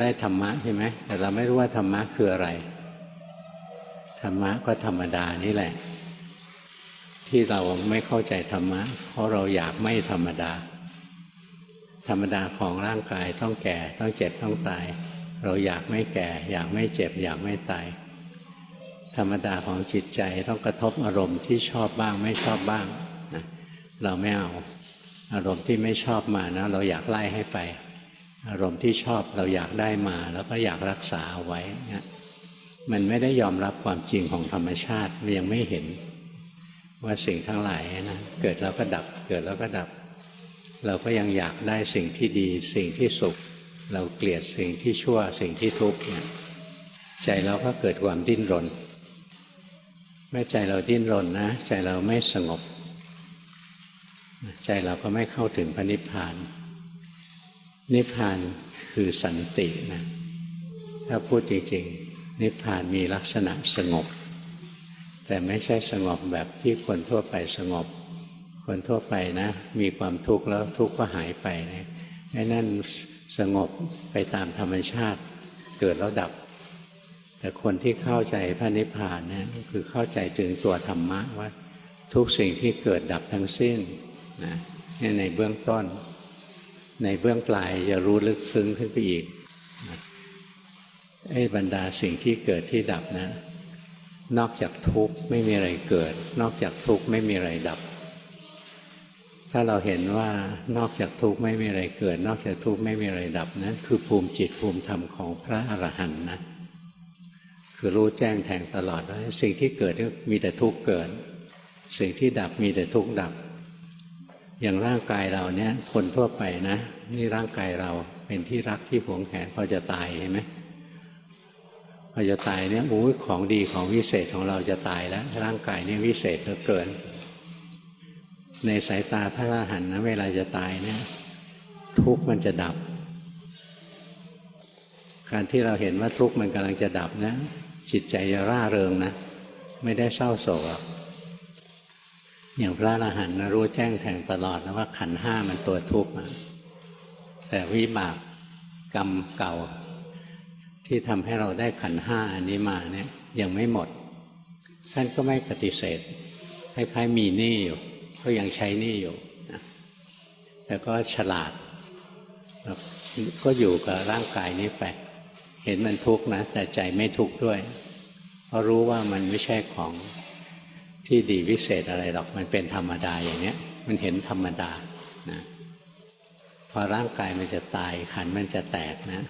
ได้ธรรมะใช่ไหมแต่เราไม่รู้ว่าธรรมะคืออะไร ธรรมะก็ธรรมดานี่แหละ ที่เราไม่เข้าใจธรรมะ เพราะเราอยากไม่ธรรมดา ธรรมดาของร่างกายต้องแก่ต้องเจ็บต้องตาย เราอยากไม่แก่ อยากไม่เจ็บ อยากไม่ตายธรรมดาของจิตใจต้องกระทบอารมณ์ที่ชอบบ้างไม่ชอบบ้างนะเราไม่เอาอารมณ์ที่ไม่ชอบมานะเราอยากไล่ให้ไป อารมณ์ที่ชอบเราอยากได้มา แล้วก็อยากรักษาเอาไว้นะมันไม่ได้ยอมรับความจริงของธรรมชาติมันยังไม่เห็น ว่าสิ่งทั้งหลายนะเกิดแล้วก็ดับ เกิดแล้วก็ดับ เราก็ยังอยากได้สิ่งที่ดี สิ่งที่สุข เราเกลียดสิ่งที่ชั่ว สิ่งที่ทุกข์เนี่ยใจเราก็เกิดความดิ้นรนแม้ใจเราดิ้นรนนะ ใจเราไม่สงบ ใจเราก็ไม่เข้าถึงพระนิพพาน นิพพานคือสันตินะถ้าพูดจริงๆ นิพพานมีลักษณะสงบ แต่ไม่ใช่สงบแบบที่คนทั่วไปสงบ คนทั่วไปนะ มีความทุกข์แล้วทุกข์ก็หายไปนะไอ้นั่นสงบไปตามธรรมชาติเกิดแล้วดับ แต่คนที่เข้าใจพระนิพพานนะคือเข้าใจถึงตัวธรรมะว่า ทุกสิ่งที่เกิดดับทั้งสิ้นนะนี่ในเบื้องต้น ในเบื้องปลายจะรู้ลึกซึ้งขึ้นไปอีกไอ้บรรดาสิ่งที่เกิดที่ดับนะ นอกจากทุกข์ไม่มีอะไรเกิด นอกจากทุกข์ไม่มีอะไรดับ ถ้าเราเห็นว่านอกจากทุกข์ไม่มีอะไรเกิด นอกจากทุกข์ไม่มีอะไรดับนั้นคือภูมิจิตภูมิธรรมของพระอรหันต์นะคือรู้แจ้งแทงตลอดว่าสิ่งที่เกิดมีแต่ทุกข์เกิด สิ่งที่ดับมีแต่ทุกข์ดับ อย่างร่างกายเราเนี่ย คนทั่วไปนะนี่ร่างกายเราเป็นที่รักที่หวงแหนพอจะตายเห็นไหมพอจะตายเนี่ยโอ้ยของดีของวิเศษของเราจะตายแล้ว ร่างกายเนี่ยวิเศษเหลือเกิน ในสายตาพระอรหันต์นะเวลาจะตายเนี่ย ทุกข์มันจะดับ การที่เราเห็นว่าทุกข์มันกำลังจะดับนะจิตใจจะร่าเริงนะ ไม่ได้เศร้าโศกหร อย่างพระอรหันต์รู้แจ้งแทงตลอดนะว่าขันห้ามันตัวทุกข์นะแต่วิบากกรรมเก่า ที่ทำให้เราได้ขันห้าอันนี้มาเนี่ยยังไม่หมด ท่านก็ไม่ปฏิเสธคล้ายๆมีหนี้อยู่ก็ยังใช้หนี้อยู่นะแต่ก็ฉลาดก็อยู่กับร่างกายนี้ไปเห็นมันทุกข์นะ แต่ใจไม่ทุกข์ด้วย เพราะรู้ว่ามันไม่ใช่ของ ที่ดีวิเศษอะไรหรอกมันเป็นธรรมดาอย่างเนี้ย มันเห็นธรรมดานะพอร่างกายมันจะตายขันมันจะแตกนะ